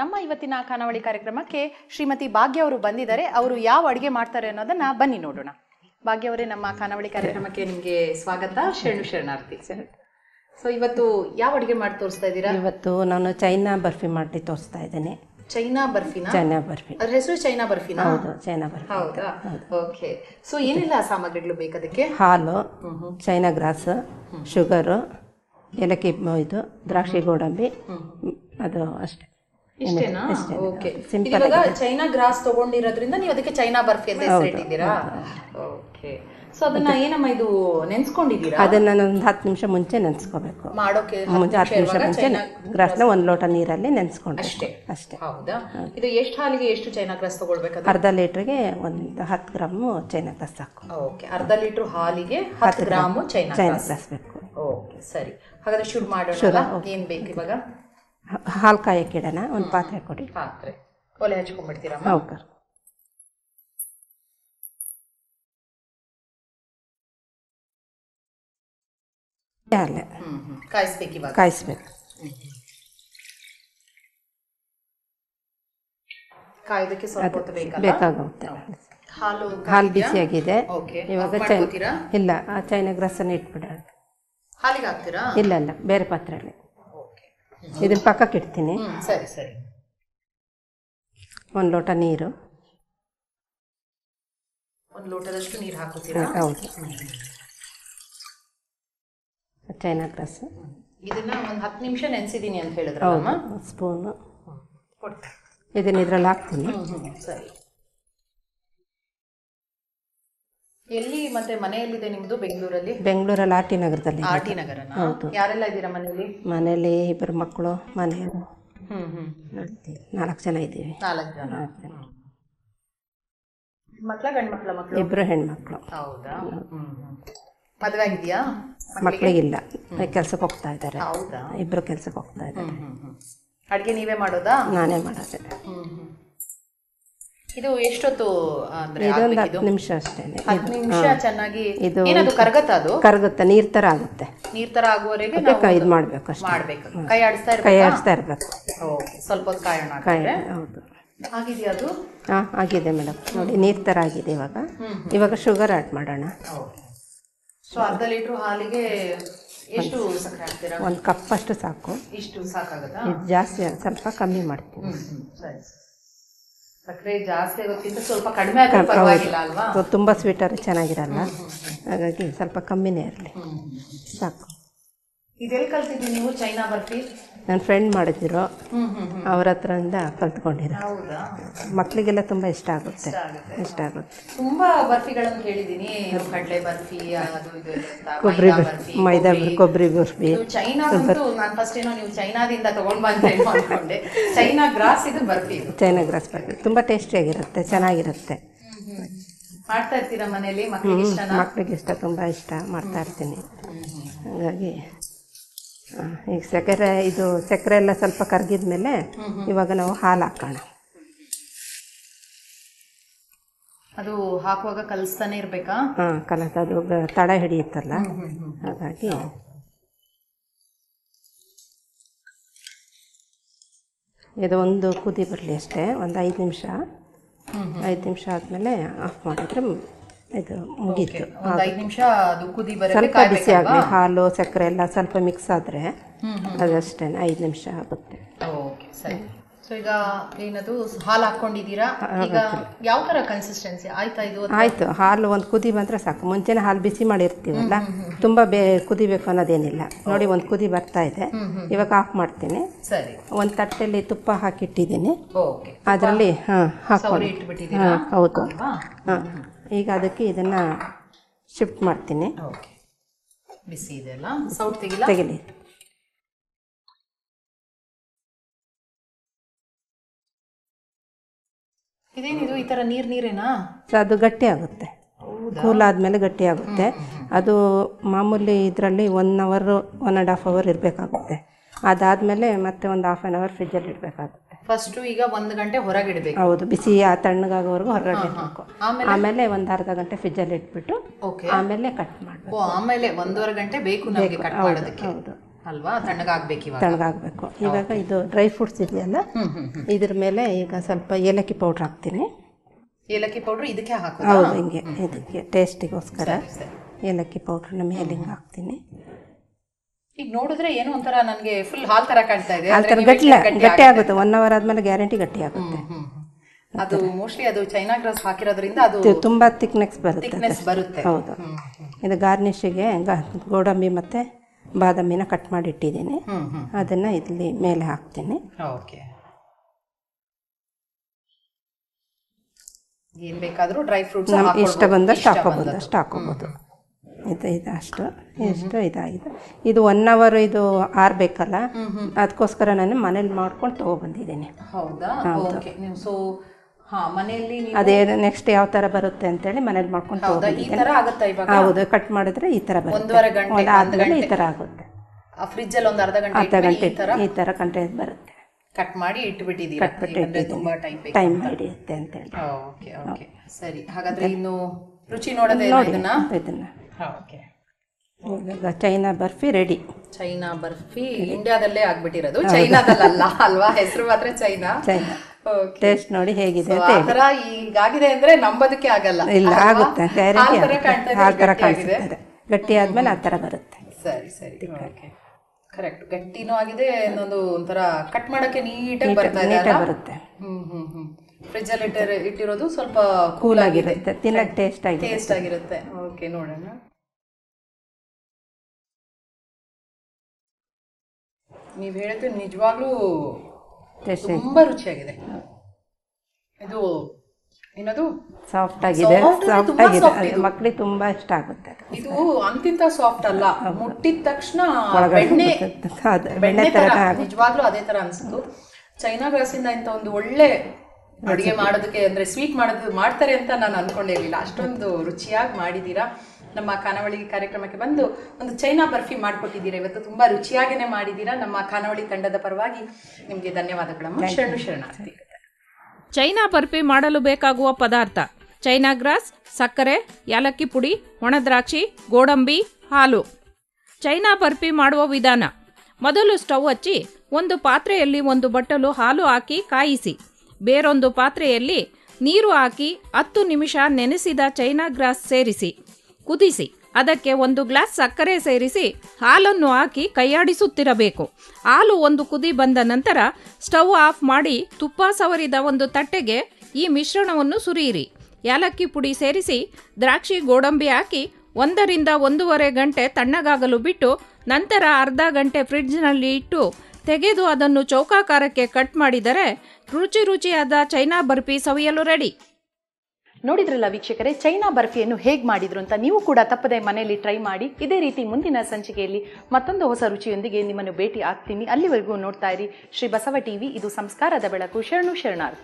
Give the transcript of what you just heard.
ನಮ್ಮ ಇವತ್ತಿನ ಖಾನಾವಳಿ ಕಾರ್ಯಕ್ರಮಕ್ಕೆ ಶ್ರೀಮತಿ ಭಾಗ್ಯ ಅವರು ಬಂದಿದ್ದಾರೆ. ಅವರು ಯಾವ ಅಡುಗೆ ಮಾಡ್ತಾರೆ ಅನ್ನೋದನ್ನ ಬನ್ನಿ ನೋಡೋಣ. ಭಾಗ್ಯ ಅವರೇ ನಮ್ಮ ಖಾನಾವಳಿ ಕಾರ್ಯಕ್ರಮಕ್ಕೆ ನಿಮಗೆ ಸ್ವಾಗತ. ಶರಣು ಶರಣಾರ್ಥಿ. ಸೊ ಇವತ್ತು ಯಾವ ಅಡುಗೆ ಮಾಡಿ ತೋರಿಸ್ತಾ ಇದ್ದೀರಾ? ಇವತ್ತು ನಾನು ಚೈನಾ ಬರ್ಫಿ ಮಾಡಿ ತೋರಿಸ್ತಾ ಇದ್ದೇನೆ. ಚೈನಾ ಬರ್ಫಿನಾ? ಚೈನಾ ಬರ್ಫಿ. ಅದ್ರ ಹೆಸರು ಚೈನಾ ಬರ್ಫಿನಾ? ಹೌದು ಚೈನಾ ಬರ್ಫಿ. ಹೌದಾ? ಓಕೆ ಸೊ ಏನೆಲ್ಲ ಸಾಮಗ್ರಿಗಳು ಬೇಕು ಅದಕ್ಕೆ? ಹಾಲು ಚೈನಾ ಗ್ರಾಸ್ ಶುಗರು ಏಲಕ್ಕಿ ಇದು ದ್ರಾಕ್ಷಿ ಗೋಡಂಬಿ ಅದು ಅಷ್ಟೇ. ಇಷ್ಟೇನಾ. ಓಕೆ ಇವಾಗ ಚೈನಾ ಗ್ರಾಸ್ ತಗೊಂಡಿರೋದ್ರಿಂದ ನೀವು ಅದಕ್ಕೆ ಚೈನಾ ಬರ್ಫಿ ಅಂತ ಹೆಸರಿಟ್ಟಿದ್ದೀರಾ ಓಕೆ ಸೊ ಅದನ್ನ ಏನಮ್ಮ ಇದು ನೆನ್ಸ್ಕೊಂಡಿದ್ದೀರಾ? ಅದನ್ನ ಒಂದು ಹತ್ತು ನಿಮಿಷ ಮುಂಚೆ ನೆನ್ಸ್ಕೋಬೇಕು. ಮಾಡೋಕೆ ಮುಂಚೆ ಹತ್ತು ನಿಮಿಷ ಮುಂಚೆ ಗ್ರಾಸ್ನ ಒಂದು ಲೋಟ ನೀರಲ್ಲಿ ನೆನ್ಸ್ಕೊಂಡು ಅಷ್ಟೇ. ಅಷ್ಟೇ. ಹೌದಾ? ಇದು ಎಷ್ಟು ಹಾಲಿಗೆ ಎಷ್ಟು ಚೈನಾ ಗ್ರಾಸ್ ತಗೊಳ್ಬೇಕು ಅರ್ಧ ಲೀಟ್ರಿಗೆ ಒಂದು ಹತ್ತು ಗ್ರಾಮು ಚೈನಾ ಗ್ರಾಸ್ ಸಾಕು ಓಕೆ ಅರ್ಧ ಲೀಟರ್ ಹಾಲಿಗೆ ಹತ್ತು ಗ್ರಾಮು ಚೈನಾ ಚೈನಾ ಗ್ರಾಸ್. ಬೇಕು. ಓಕೆ ಸರಿ. ಹಾಗಾದ್ರೆ ಶುರು ಮಾಡೋಣ ಏನು ಬೇಕು ಇವಾಗ? ಹಾಲು ಕಾಯಕ್ಕೆ ಇಡೋಣ? ಒಂದು ಪಾತ್ರೆ ಕೊಡಿ. ಪಾತ್ರೆ. ಒಲೆ ಹಚ್ಕೊಂಡ್ಬಿಡ್ತೀರಾ ಹೌದು ಅಲ್ಲ ಕಾಯಿಸ್ಬೇಕು ಇವಾಗ? ಕಾಯಿಸ್ಬೇಕು. ಕಾಯೋದಕ್ಕೆ ಸ್ವಲ್ಪ ಹೊತ್ತು ಬೇಕಾಗುತ್ತೆ. ಹಾಲು ಹಾಲು ಬಿಸಿಯಾಗಿದೆ. ಇವಾಗ ಚೈ ಇಲ್ಲ ಆ ಚೈನಾ ರಸನ ಇಟ್ಬಿಡೋಣ. ಹಾಲಿಗೆ ಹಾಕ್ತೀರಾ? ಇಲ್ಲ ಇಲ್ಲ. ಬೇರೆ ಪಾತ್ರೆಯಲ್ಲಿ. ಇದನ್ನ ಪಕ್ಕಕ್ಕೆ ಇಡ್ತೀನಿ. ಸರಿ ಸರಿ. ಒಂದು ಲೋಟ ನೀರು. ಒಂದು ಲೋಟದಷ್ಟು ನೀರು ಹಾಕೋತೀರಾ ಹೌದು. ಚೈನಾ ಗ್ರಾಸ್ ಇದನ್ನ ಒಂದು ಹತ್ತು ನಿಮಿಷ ನೆನೆಸಿದ್ದೀನಿ ಅಂತ ಹೇಳಿದ್ರೆ ಸ್ಪೂನು. ಕೊಡ್ತೀನಿ. ಇದನ್ನ ಇದರಲ್ಲಿ ಹಾಕ್ತೀನಿ. ಸರಿ. ಎಲ್ಲಿ ಮತ್ತೆ ಮನೆಯಲ್ಲಿದೆ ನಿಮ್ದು ಬೆಂಗಳೂರಲ್ಲಿ? ಬೆಂಗಳೂರಲ್ಲಿ ಆರ್ ಟಿ ನಗರದಲ್ಲಿ ಆರ್ ಟಿ ನಗರನ? ಯಾರೆಲ್ಲ ಇದ್ದೀರಾ ಮನೆಯಲ್ಲಿ? ಮನೆಯಲ್ಲಿ ಇಬ್ಬರು ಮಕ್ಕಳು ಮನೆಯವರು ನಾಲ್ಕು ಜನ ಇದ್ದೀವಿ. ನಾಲ್ಕು ಜನ. ಮಕ್ಳ ಗಂಡು ಮಕ್ಕಳ ಮಕ್ಕಳು? ಇಬ್ಬರು ಹೆಣ್ಮಕ್ಳು. ಹೌದಾ? ಮದ್ವೆ ಆಗಿದ್ಯಾ? ಮಕ್ಕಳಿಗಿಲ್ಲ ಕೆಲ್ಸಕ್ಕೆ ಹೋಗ್ತಾ ಇದ್ದಾರೆ. ಹೌದಾ? ಇಬ್ಬರು ಕೆಲ್ಸಕ್ಕೆ ಹೋಗ್ತಾ ಇದ್ದಾರೆ. ಹ್ಮ್ ನೀವೇ ಮಾಡೋದಾ? ನಾನೇ ಮಾಡೋದೇ. ಇದು ಎಷ್ಟೊತ್ತು ಅಂದ್ರೆ ಇದೊಂದು? ಹತ್ತು ನಿಮಿಷ ಅಷ್ಟೇ. ಹತ್ತು ನಿಮಿಷ ಚೆನ್ನಾಗಿ ಇದು- ಏನದು ಕರಗತ್ತ ಅದು? ಕರಗುತ್ತೆ ನೀರು ಥರ ಆಗುತ್ತೆ. ನೀರ್ ತರ ಆಗುವವರೆಗೆ ನಾವು ಕೈ ಇದು ಮಾಡಬೇಕು ಅಷ್ಟೇ. ಮಾಡ್ಬೇಕು. ಕೈ ಆಡಿಸ್ತಾ ಕೈ ಆಡಿಸ್ತಾ ಇರಬೇಕು. ಓಕೆ ಸ್ವಲ್ಪ ಹೊತ್ತು ಕಾಯೋಣ ಹಾಗಾದ್ರೆ. ಹೌದು. ಆಗಿದೆಯಾ ಅದು? ಹಾಂ ಆಗಿದೆ ಮೇಡಮ್. ನೋಡಿ ನೀರು ಥರ ಆಗಿದೆ ಇವಾಗ. ಇವಾಗ ಶುಗರ್ ಆ್ಯಡ್ ಮಾಡೋಣ. ಸೊ ಅರ್ಧ ಲೀಟರ್ ಹಾಲಿಗೆ ಎಷ್ಟು ಸಕ್ಕರೆ ಹಾಕ್ತೀರಾ? ಒಂದು ಕಪ್ ಅಷ್ಟು ಸಾಕು. ಇಷ್ಟು ಸಾಕಾಗತ್ತಾ? ಇದು ಜಾಸ್ತಿ ಸ್ವಲ್ಪ ಕಮ್ಮಿ ಮಾಡ್ತೀನಿ ಸರಿ. ಸಕ್ಕರೆ ಜಾಸ್ತಿ ಆಗೋಕ್ಕಿಂತ ಸ್ವಲ್ಪ ಕಡಿಮೆ ಪರವಾಗಿಲ್ಲ ಅಲ್ವಾ? ತುಂಬ ಸ್ವೀಟರ್ ಚೆನ್ನಾಗಿರಲ್ಲ? ಹಾಗಾಗಿ ಸ್ವಲ್ಪ ಕಮ್ಮಿನೇ ಇರಲಿ. ಸಾಕು. ಇದೆಲ್ಲಿ ಕಲ್ತಿದ್ವಿ ನೀವು? ಚೈನಾ ಬರ್ಫಿ? ನನ್ನ ಫ್ರೆಂಡ್ ಮಾಡಿದ್ರು ಅವ್ರ ಹತ್ರದಿಂದ ಕಲ್ತ್ಕೊಂಡಿರೋ ಹೌದಾ? ಮಕ್ಕಳಿಗೆಲ್ಲ ತುಂಬ ಇಷ್ಟ ಆಗುತ್ತೆ. ಇಷ್ಟ ಆಗುತ್ತೆ. ತುಂಬಾ ಬರ್ಫಿಗಳನ್ನು ಕೇಳಿದ್ದೀನಿ. ಕಡಲೆ ಬರ್ಫಿ ಅದು ಇದು ಅಂತ, ಕೊಬ್ಬರಿ ಮೈದಾ ಬರ್ಫಿ ಬರ್ಫಿ ಮೈದಾ ಕೊಬ್ಬರಿ. ಕೊಬ್ಬರಿ ಬರ್ಫಿ. ಇದು ಚೈನಾ ಅಂತೂ ನಾನು ಫಸ್ಟ್ ಏನೋ ನೀವು ಚೈನಾದಿಂದ ತಗೊಂಡ್ ಬಂದ್ರೇನೋ ಅನ್ಕೊಂಡೆ ಚೈನಾ ಗ್ರಾಸ್ ಇದು ಬರ್ಫಿ ಇದು. China grass barfi. ತುಂಬ ಟೇಸ್ಟಿಯಾಗಿರುತ್ತೆ ಚೆನ್ನಾಗಿರುತ್ತೆ. ಮಾಡ್ತಾ ಇರ್ತೀರಾ ಮನೇಲಿ? ಮಕ್ಕಳಿಗೆ ಇಷ್ಟನಾ? ಮಕ್ಕಳಿಗೆ ಇಷ್ಟ ತುಂಬ ಇಷ್ಟ. ಮಾಡ್ತಾ ಇರ್ತೀನಿ. ಹಾಗಾಗಿ ಈಗ ಸಕ್ಕರೆ ಇದು ಸಕ್ಕರೆ ಎಲ್ಲ ಸ್ವಲ್ಪ ಕರಗಿದ ಮೇಲೆ ಇವಾಗ ನಾವು ಹಾಲು ಹಾಕೋಣ. ಅದು ಹಾಕುವಾಗ ಕಲಿಸ್ತಾನೆ ಇರಬೇಕಾ? ಹಾಂ ಕಲಸ ಅದು ತಡ ಹಿಡಿಯುತ್ತಲ್ಲ? ಹಾಗಾಗಿ ಇದು ಒಂದು ಕುದಿ ಬರಲಿ ಅಷ್ಟೇ ಒಂದು ಐದು ನಿಮಿಷ. ಐದು ನಿಮಿಷ ಆದಮೇಲೆ ಆಫ್ ಮಾಡಿದ್ರೆ ಇದು ಮುಗೀತು. ನಿಮಿಷ ಸ್ವಲ್ಪ ಬಿಸಿ ಆಗಲಿ ಹಾಲು ಸಕ್ಕರೆ ಎಲ್ಲ ಸ್ವಲ್ಪ ಮಿಕ್ಸ್ ಆದರೆ ಅದಷ್ಟೇ ಐದು ನಿಮಿಷ ಆಗುತ್ತೆ. ಓಕೆ ಸರಿ. ಸೊ ಈಗ ಏನದು ಹಾಲು ಹಾಕೊಂಡಿದ್ದೀರಾ ಈಗ ಯಾವ ತರ ಕನ್ಸಿಸ್ಟೆನ್ಸಿ ಆಯ್ತಾ ಇದು ಆಯಿತು ಹಾಲು ಒಂದು ಕುದಿ ಬಂದರೆ ಸಾಕು. ಮುಂಚೆನೆ ಹಾಲು ಬಿಸಿ ಮಾಡಿರ್ತೀವಲ್ಲ ತುಂಬ ಬೇ ಕುದಿಬೇಕು ಅನ್ನೋದೇನಿಲ್ಲ. ನೋಡಿ ಒಂದು ಕುದಿ ಬರ್ತಾ ಇದೆ. ಇವಾಗ ಆಫ್ ಮಾಡ್ತೀನಿ. ಸರಿ. ಒಂದು ತಟ್ಟೆಯಲ್ಲಿ ತುಪ್ಪ ಹಾಕಿಟ್ಟಿದ್ದೀನಿ. ಅದರಲ್ಲಿ ಹಾಂ ಹಾಕೊಂಡು ಹೌದು. ಹಾಂ. ಈಗ ಅದಕ್ಕೆ ಇದನ್ನು ಶಿಫ್ಟ್ ಮಾಡ್ತೀನಿ. ಓಕೆ ಬಿಸಿ ಇದೆ ಅಲ್ಲ? ಸೌಟ್ ತೆಗಿಲ್ಲ ತೆಗಿಲಿ. ಇದೇನಿದು ಈ ಥರ ನೀರು ನೀರೇನಾ? ಅದು ಗಟ್ಟಿ ಆಗುತ್ತೆ. ಕೂಲ್ ಆದಮೇಲೆ ಗಟ್ಟಿ ಆಗುತ್ತೆ. ಅದು ಮಾಮೂಲಿ ಇದರಲ್ಲಿ one hour one and half hour ಇರಬೇಕಾಗುತ್ತೆ. ಅದಾದಮೇಲೆ ಮತ್ತೆ ಒಂದು ಹಾಫ್ ಆ್ಯನ್ ಅವರ್ ಫ್ರಿಜ್ಜಲ್ಲಿ ಇಡಬೇಕಾಗುತ್ತೆ. ಫಸ್ಟ್ ಈಗ ಒಂದು ಗಂಟೆ ಹೊರಗಿಡಬೇಕು ಹೌದು ಬಿಸಿ ಆ ತಣ್ಣಗಾಗೋವರೆಗೂ ಹೊರಗಡೆ ಇಡಬೇಕು. ಆಮೇಲೆ? ಒಂದು ಅರ್ಧ ಗಂಟೆ ಫ್ರಿಜ್ಜಲ್ಲಿ ಇಟ್ಬಿಟ್ಟು ಆಮೇಲೆ ಕಟ್ ಮಾಡಬೇಕು. ಆಮೇಲೆ ಒಂದೂವರೆ ಗಂಟೆ ಬೇಕು ನಮಗೆ ಕಟ್ ಮಾಡೋದಕ್ಕೆ. ಹೌದು. ಅಲ್ವಾ? ತಣ್ಣಗಾಗ್ಬೇಕು ಇವಾಗ. ತಣ್ಣಗಾಗಬೇಕು. ಇವಾಗ ಇದು ಡ್ರೈ ಫ್ರೂಟ್ಸ್ ಇದೆಯಲ್ಲ? ಇದ್ರ ಮೇಲೆ ಈಗ ಸ್ವಲ್ಪ ಏಲಕ್ಕಿ ಪೌಡ್ರ್ ಹಾಕ್ತೀನಿ. ಏಲಕ್ಕಿ ಪೌಡ್ರ್ ಇದಕ್ಕೆ ಹಾಕೋದು? ಹೌದು ಹಿಂಗೆ ಇದಕ್ಕೆ ಟೇಸ್ಟಿಗೋಸ್ಕರ. ಏಲಕ್ಕಿ ಪೌಡ್ರನ್ನ ಮೇಲೆ ಹಿಂಗೆ ಹಾಕ್ತೀನಿ. ಈಗ ನೋಡಿದ್ರೆ ಏನೋ ಒಂಥರ ನನಗೆ ಫುಲ್ ಹಾಲ್ ತರ ಕಾಣ್ತಾ ಇದೆ. ಆ ಥರ ಗಟ್ಟಿ ಆಗುತ್ತೆ. ಒನ್ ಅವರ್ ಆದಮೇಲೆ ಗ್ಯಾರಂಟಿ ಗಟ್ಟಿ ಆಗುತ್ತೆ. ಅದು ಮೋಸ್ಟ್ಲಿ ಅದು ಚೈನಾ ಗ್ರಾಸ್ ಹಾಕಿರೋದ್ರಿಂದ ಅದು ತುಂಬಾ ತಿಕ್ನೆಸ್ ಬರುತ್ತೆ ಬರುತ್ತೆ. ಹೌದು. ಇದು ಗಾರ್ನಿಷಿಗೆ ಗ- ಗೋಡಂಬಿ ಮತ್ತು ಬಾದಾಮಿನ ಕಟ್ ಮಾಡಿ ಇಟ್ಟಿದ್ದೀನಿ. ಅದನ್ನ ಹ್ಮ್ ಅದನ್ನು ಇಲ್ಲಿ ಮೇಲೆ ಹಾಕ್ತೀನಿ. ಓಕೆ. ಏನ್ ಬೇಕಾದ್ರೂ ಡ್ರೈ ಫ್ರೂಟ್ಸ್ ನಮ್ಗೆ ಇಷ್ಟ ಬಂದಷ್ಟು ಹಾಕೋಬೋದು ಅಷ್ಟು ಹಾಕೋಬೋದು ಇದು ಇದು ಅಷ್ಟು ಎಷ್ಟು ಇದಾಗಿದೆ. ಇದು ಒನ್ ಅವರ್ ಇದು ಆರ್ಬೇಕಲ್ಲ ಅದಕ್ಕೋಸ್ಕರ ನಾನು ಮನೇಲಿ ಮಾಡ್ಕೊಂಡು ತೊಗೊಬಂದಿದ್ದೀನಿ. ಹೌದಾ? ಓಕೆ ನೀವು ಸೊ ಹಾ ಮನೆಯಲ್ಲಿ ನೀವು ಅದೇ ನೆಕ್ಸ್ಟ್ ಯಾವ ಥರ ಬರುತ್ತೆ ಅಂತೇಳಿ ಮನೇಲಿ ಮಾಡ್ಕೊಂಡು ಹೌದಾ? ಈ ತೊಗೊಬಂದಿದ್ದೀನಿ. ತರ ಆಗುತ್ತಾ ಇವಾಗ? ಹೌದು ಕಟ್ ಮಾಡಿದ್ರೆ ಈ ಥರ ಬರುತ್ತೆ. ಒಂದೂವರೆ ಗಂಟೆ ಒಂದು ಆದಮೇಲೆ ಈ ಥರ ಆಗುತ್ತೆ. ಫ್ರಿಜ್ ಅಲ್ಲಿ ಒಂದು ಅರ್ಧ ಗಂಟೆ ಅರ್ಧ ಗಂಟೆ ಈ ತರ? ಈ ಥರ ಬರುತ್ತೆ. ಕಟ್ ಮಾಡಿ ಇಟ್ಬಿಟ್ಟಿದ್ದೀರಾ? ಯಾಕಂದ್ರೆ ತುಂಬಾ ಟೈಮ್ ಬೇಕು ಟೈಮ್ ಹಿಡಿಯುತ್ತೆ ಅಂತೇಳಿ. ಓಕೆ ಓಕೆ ಸರಿ ಹಾಗಾದ್ರೆ ಇನ್ನು ರುಚಿ ನೋಡೋದೇ ನೋಡಿ ಇದನ್ನ? ಇದನ್ನು. ಓಕೆ ಇವಾಗ China barfi ready China barfi ಇಂಡಿಯಾದಲ್ಲೇ ಆಗ್ಬಿಟ್ಟಿರೋದು. ಚೈನಾದಲ್ಲ ಅಲ್ವಾ? ಹೆಸರು ಮಾತ್ರ ಚೈನಾ? ಟೇಸ್ಟ್ ನೋಡಿ ಹೇಗಿದೆ ಅಂತ ಆ ಹೇಳಿ. ತರ ಈಗಾಗಿದೆ ಅಂದ್ರೆ ನಂಬೋದಕ್ಕೆ ಆಗಲ್ಲ. ಇಲ್ಲ ಅಲ್ವಾ? ಆಗುತ್ತೆ. ಆ ಗ್ಯಾರಂಟಿ ತರ ಕಾಣ್ತಾ ಇದೆ, ಆ ಥರ ಗಟ್ಟಿಯಾಗಿದೆ. ಕಾಣಿಸುತ್ತದೆ ಗಟ್ಟಿ ಆದ್ಮೇಲೆ ಆ ಥರ ಬರುತ್ತೆ. ಸರಿ ಸರಿ. ಕರೆಕ್ಟ್ ಗಟ್ಟಿನೂ ಆಗಿದೆ ಇನ್ನೊಂದು ಒಂಥರ ಕಟ್ ಮಾಡಕ್ಕೆ ನೀಟಾಗಿ ಬರ್ತಾ ಇದೆ ನೀಟಾಗಿ ಅಲ್ಲ? ಬರುತ್ತೆ. ಹ್ಮ್ ಹ್ಮ್ ಹ್ಮ್. ಫ್ರಿಜ್ ಅಲ್ಲಿ ಇಟ್ಟಿರೋದು ಸ್ವಲ್ಪ ಕೂಲ್ ಆಗಿದೆ ತಿನ್ನಕ್ಕೆ ಟೇಸ್ಟ್ ಆಗಿದೆ ಟೇಸ್ಟ್ ಆಗಿರುತ್ತೆ. ಓಕೆ ನೋಡೋಣ. ನೀವು ಹೇಳಿದ್ದು ನಿಜವಾಗ್ಲೂ ತುಂಬಾ ರುಚಿಯಾಗಿದೆ. ಇದು ಏನದು ಸಾಫ್ಟ್ ಆಗಿದೆ. ಸಾಫ್ಟ್ ಆಗಿದೆ. ಮಕ್ಕಳಿಗೆ ತುಂಬಾ ಇಷ್ಟ ಆಗುತ್ತೆ ಇದು ಅಂತಿಂತ ಸಾಫ್ಟ್ ಅಲ್ಲ. ಮುಟ್ಟಿದ ತಕ್ಷಣ ಬೆಣ್ಣೆ ಬೆಣ್ಣೆ ತರ ನಿಜವಾಗ್ಲೂ ಅದೇ ತರ ಅನ್ಸುತ್ತೆ. ಚೈನಾ ಗ್ರಾಸಿಂದ ಇಂಥ ಒಂದು ಒಳ್ಳೆ ಅಡುಗೆ ಮಾಡೋದಕ್ಕೆ ಅಂದ್ರೆ ಸ್ವೀಟ್ ಮಾಡೋದು ಮಾಡ್ತಾರೆ ಅಂತ ನಾನು ಅನ್ಕೊಂಡಿರ್ಲಿಲ್ಲ. ಅಷ್ಟೊಂದು ರುಚಿಯಾಗಿ ಮಾಡಿದೀರಾ ನಮ್ಮ ಖಾನಾವಳಿ ಕಾರ್ಯಕ್ರಮಕ್ಕೆ ಬಂದು ಒಂದು ಚೈನಾ ಬರ್ಫಿ ಮಾಡಿಕೊಟ್ಟಿದ್ದೀರಾ. ಇವತ್ತು ತುಂಬಾ ರುಚಿಯಾಗಿನೇ ಮಾಡಿದೀರಾ ನಮ್ಮ ಖಾನಾವಳಿ ತಂಡದ ಪರವಾಗಿ ನಿಮಗೆ ಧನ್ಯವಾದಗಳಮ್ಮ. ಶರಣು ಶರಣಾರ್ಥಿ. ಚೈನಾ ಬರ್ಫಿ ಮಾಡಲು ಬೇಕಾಗುವ ಪದಾರ್ಥ ಚೈನಾ ಗ್ರಾಸ್ ಸಕ್ಕರೆ ಯಾಲಕ್ಕಿ ಪುಡಿ ಒಣದ್ರಾಕ್ಷಿ ಗೋಡಂಬಿ ಹಾಲು. ಚೈನಾ ಬರ್ಫಿ ಮಾಡುವ ವಿಧಾನ. ಮೊದಲು ಸ್ಟವ್ ಹಚ್ಚಿ ಒಂದು ಪಾತ್ರೆಯಲ್ಲಿ ಒಂದು ಬಟ್ಟಲು ಹಾಲು ಹಾಕಿ ಕಾಯಿಸಿ. ಬೇರೊಂದು ಪಾತ್ರೆಯಲ್ಲಿ ನೀರು ಹಾಕಿ ಹತ್ತು ನಿಮಿಷ ನೆನೆಸಿದ ಚೈನಾ ಗ್ರಾಸ್ ಸೇರಿಸಿ. ಕುದಿಸಿ. ಅದಕ್ಕೆ ಒಂದು ಗ್ಲಾಸ್ ಸಕ್ಕರೆ ಸೇರಿಸಿ ಹಾಲನ್ನು ಹಾಕಿ ಕೈಯಾಡಿಸುತ್ತಿರಬೇಕು. ಹಾಲು ಒಂದು ಕುದಿ ಬಂದ ನಂತರ ಸ್ಟವ್ ಆಫ್ ಮಾಡಿ ತುಪ್ಪ ಸವರಿದ ಒಂದು ತಟ್ಟೆಗೆ ಈ ಮಿಶ್ರಣವನ್ನು ಸುರಿಯಿರಿ. ಏಲಕ್ಕಿ ಪುಡಿ ಸೇರಿಸಿ ದ್ರಾಕ್ಷಿ ಗೋಡಂಬಿ ಹಾಕಿ ಒಂದರಿಂದ ಒಂದೂವರೆ ಗಂಟೆ ತಣ್ಣಗಾಗಲು ಬಿಟ್ಟು ನಂತರ ಅರ್ಧ ಗಂಟೆ ಫ್ರಿಡ್ಜ್ನಲ್ಲಿ ಇಟ್ಟು ತೆಗೆದು ಅದನ್ನು ಚೌಕಾಕಾರಕ್ಕೆ ಕಟ್ ಮಾಡಿದರೆ ರುಚಿ ರುಚಿಯಾದ ಚೈನಾ ಬರ್ಫಿ ಸವಿಯಲು ರೆಡಿ. ನೋಡಿದ್ರಲ್ಲ ವೀಕ್ಷಕರೇ, ಚೈನಾ ಬರ್ಫಿಯನ್ನು ಹೇಗೆ ಮಾಡಿದ್ರು ಅಂತ ನೀವು ಕೂಡ ತಪ್ಪದೆ ಮನೆಯಲ್ಲಿ ಟ್ರೈ ಮಾಡಿ. ಇದೇ ರೀತಿ ಮುಂದಿನ ಸಂಚಿಕೆಯಲ್ಲಿ ಮತ್ತೊಂದು ಹೊಸ ರುಚಿಯೊಂದಿಗೆ ನಿಮ್ಮನ್ನು ಭೇಟಿ ಆಗ್ತೀನಿ. ಅಲ್ಲಿವರೆಗೂ ನೋಡ್ತಾ ಇರಿ ಶ್ರೀ ಬಸವ ಟಿವಿ, ಇದು ಸಂಸ್ಕಾರದ ಬೆಳಕು. ಶರಣು ಶರಣಾರ್ಥಿ.